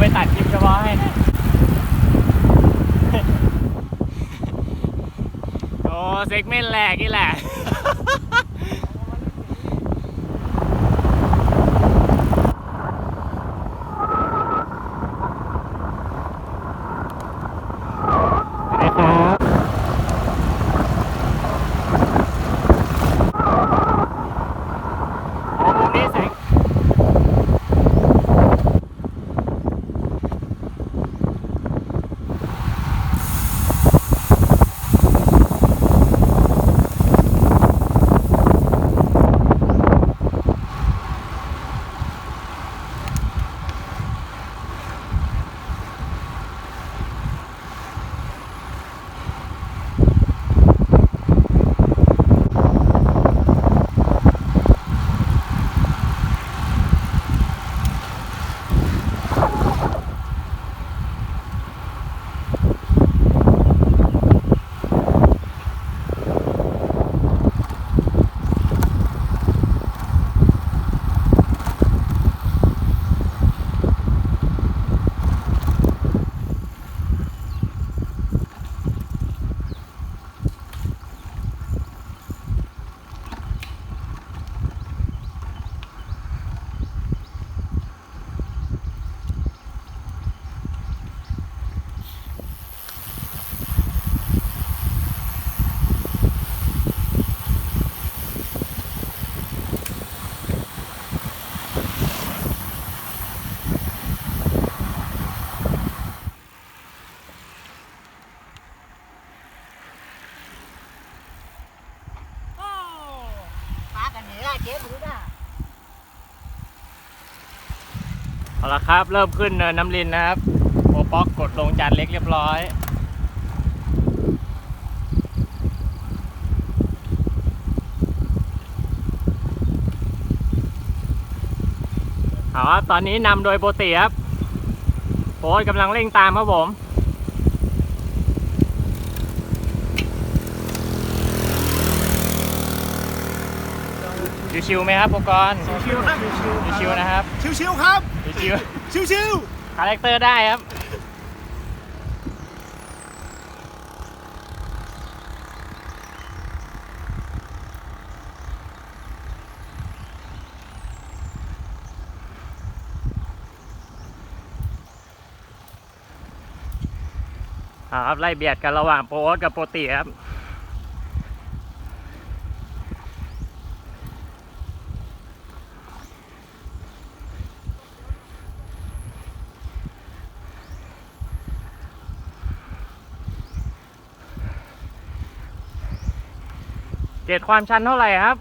ไปตัดคลิปเฉพาะให้โอ้เซกเมนต์แรกนี่แหละ เอาละครับ เริ่มขึ้นเนินน้ำลินนะครับโอป๊อกกดลงจานเล็กเรียบร้อย เอาครับ ตอนนี้นำโดยโปรตีครับโค้ชกำลังเร่งตามครับผม ชิวๆไหมครับโปรกรณ์ชิวๆครับชิวๆชิวๆนะครับ ชิวๆครับ ชิวชิวๆคาแรคเตอร์ได้ครับเอาครับไล่เบียดกันระหว่างโปรโอ๊ตกับโปรตีครับ เกรดความชันเท่าไหร่ครับ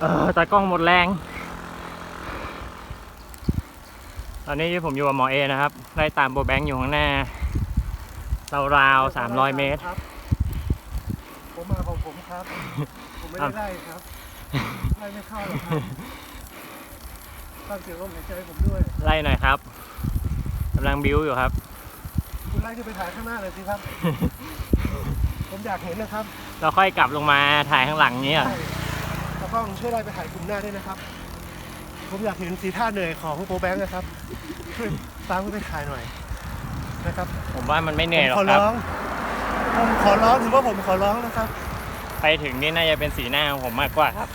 เออตากล้องหมดแรง ตอนนี้ผมอยู่กับหมอเอนะครับ ไล่ตามโบแบงค์อยู่ข้างหน้าราวๆสามร้อยเมตร ครับ ผมมาของผมครับ ผมไม่ได้ไล่ครับไล่ไม่เข้าหรอกครับตั้งเสียงลมหายใจให้ผมด้วย ไล่หน่อยครับกำลังบิวอยู่ครับ คุณไล่ขึ้นไปถ่ายข้างหน้าเลยสิครับ ผมอยากเห็นนะครับ เราค่อยกลับลงมาถ่ายข้างหลังนี้เห รอใช่แล้วก็ช่วยไล่ไปถ่ายกลุ่มหน้าด้วยนะครับ ผมอยากเห็นสีท่าเหนื่อยของโปรแบงค์นะครับช่วยตามขึ้นไปถ่ายหน่อยนะครับผมว่ามันไม่เหนื่อยหรผอมกขอครับ ร้องผมขอร้องถือว่าผมขอร้องนะครับ ไปถึงนี่น่าจะเป็นสีหน้าของผมมากกว่าครับ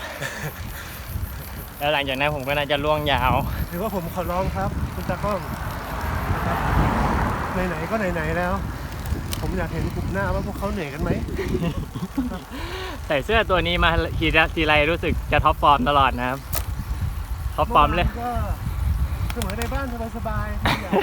แล้วหลังจากนั้นผมก็น่าจะล่วงยาวถือว่าผมขอร้องครับ คุณตากล้องนะครับไหนๆก็ไหนๆแล้ว ผมอยากเห็นกลุ่มหน้าว่าพวกเขาเหนื่อยกันไหม ใส่เสื้อตัวนี้มาทีละทีไรรู้สึกจะท็อปฟอร์มตลอดนะครับท็อปฟอร์มเลยก็เสมอในบ้านสบายๆทุกอย่าง